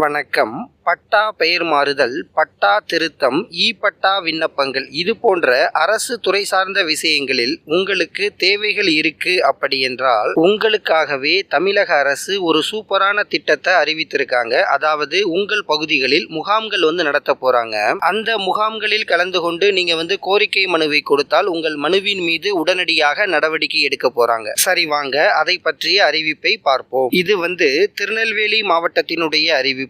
வணக்கம். பட்டா பெயர் மாறுதல் பட்டா திருத்தம் இ பட்டா விண்ணப்பங்கள். இது போன்ற அரசு துறை சார்ந்த விஷயங்களில் உங்களுக்கு தேவைகள் இருக்கு அப்படி என்றால் உங்களுக்காகவே தமிழக அரசு ஒரு சூப்பரான திட்டத்தை அறிவித்திருக்காங்க. அதாவது உங்கள் பகுதிகளில் முகாம்கள் வந்து நடத்த போறாங்க. அந்த முகாம்களில் கலந்து கொண்டு நீங்க வந்து கோரிக்கை மனுவை கொடுத்தால் உங்கள் மனுவின் மீது உடனடியாக நடவடிக்கை எடுக்க போறாங்க. சரி வாங்க. அதை பற்றிய அறிவிப்பை பார்ப்போம். இது வந்து திருநெல்வேலி மாவட்டத்தினுடைய அறிவிப்பு.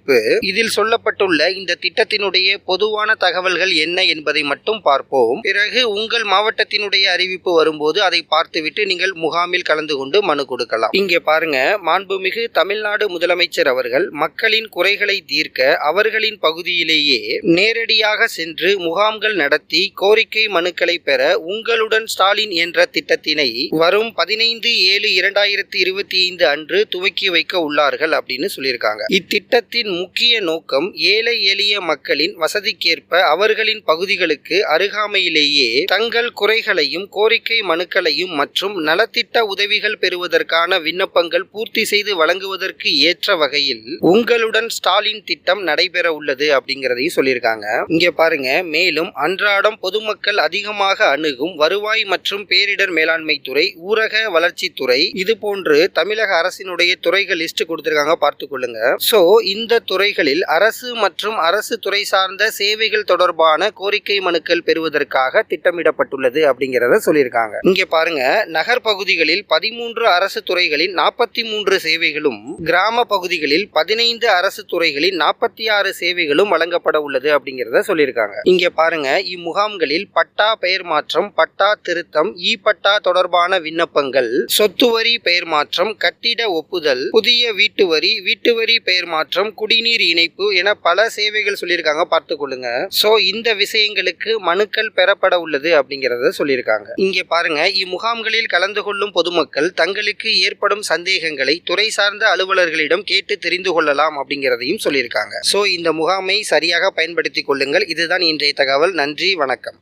இதில் சொல்லப்பட்டுள்ள இந்த திட்டத்தினுடைய பொதுவான தகவல்கள் என்ன என்பதை மட்டும் பார்ப்போம். பிறகு உங்கள் மாவட்டத்தினுடைய அறிவிப்பு வரும்போது அதை பார்த்துவிட்டு நீங்கள் முகாமில் கலந்து கொண்டு மனு கொடுக்கலாம். இங்கே பாருங்க மாண்புமிகு தமிழ்நாடு முதலமைச்சர் அவர்கள் மக்களின் குறைகளை தீர்க்க அவர்களின் பகுதியிலேயே நேரடியாக சென்று முகாம்கள் நடத்தி கோரிக்கை மனுக்களை பெற உங்களுடன் ஸ்டாலின் என்ற திட்டத்தினை வரும் பதினைந்து ஏழு இரண்டாயிரத்தி இருபத்தி ஐந்து அன்று துவக்கி வைக்க உள்ளார்கள் அப்படின்னு சொல்லியிருக்காங்க. இத்திட்டத்தின் முக்கிய நோக்கம் ஏழை எளிய மக்களின் வசதிக்கேற்ப அவர்களின் பகுதிகளுக்கு அருகாமையிலேயே தங்கள் குறைகளையும் கோரிக்கை மனுக்களையும் மற்றும் நலத்திட்ட உதவிகள் பெறுவதற்கான விண்ணப்பங்கள் பூர்த்தி செய்து வழங்குவதற்கு ஏற்ற வகையில் உங்களுடன் ஸ்டாலின் திட்டம் நடைபெற உள்ளது அப்படிங்கிறதையும் சொல்லியிருக்காங்க. இங்க பாருங்க மேலும் அன்றாடம் பொதுமக்கள் அதிகமாக அணுகும் வருவாய் மற்றும் பேரிடர் மேலாண்மை துறை ஊரக வளர்ச்சித்துறை இது போன்று தமிழக அரசினுடைய துறைகள் லிஸ்ட் கொடுத்திருக்காங்க பார்த்துக்கொள்ளுங்க சோ இந்த துறைகளில் அரசு மற்றும் அரசு துறை சார்ந்த சேவைகள் தொடர்பான கோரிக்கை மனுக்கள் பெறுவதற்காக திட்டமிடப்பட்டுள்ளது அப்படிங்கிறத சொல்லியிருக்காங்க. இங்க பாருங்க நகர் பகுதிகளில் பதிமூன்று அரசு துறைகளின் நாற்பத்தி மூன்று சேவைகளும் கிராம பகுதிகளில் பதினைந்து அரசு துறைகளின் நாற்பத்தி ஆறு சேவைகளும் வழங்கப்பட உள்ளது அப்படிங்கிறத சொல்லியிருக்காங்க. இங்க பாருங்க இம்முகாம்களில் பட்டா பெயர் மாற்றம் பட்டா திருத்தம் இ பட்டா தொடர்பான விண்ணப்பங்கள் சொத்து வரி பெயர் மாற்றம் கட்டிட ஒப்புதல் புதிய வீட்டு வரி வீட்டு வரி பெயர் மாற்றம் குடிநீர் இணைப்பு என பல சேவைகள் சொல்லியிருக்காங்க. பார்த்து கொள்ளுங்க. ஸோ இந்த விஷயங்களுக்கு மனுக்கள் பெறப்பட உள்ளது அப்படிங்கிறத சொல்லியிருக்காங்க. இங்கே பாருங்க. இம்முகாம்களில் கலந்து கொள்ளும் பொதுமக்கள் தங்களுக்கு ஏற்படும் சந்தேகங்களை துறை சார்ந்த அலுவலர்களிடம் கேட்டு தெரிந்து கொள்ளலாம் அப்படிங்கிறதையும் சொல்லியிருக்காங்க. ஸோ இந்த முகாமை சரியாக பயன்படுத்திக் கொள்ளுங்கள். இதுதான் இன்றைய தகவல். நன்றி. வணக்கம்.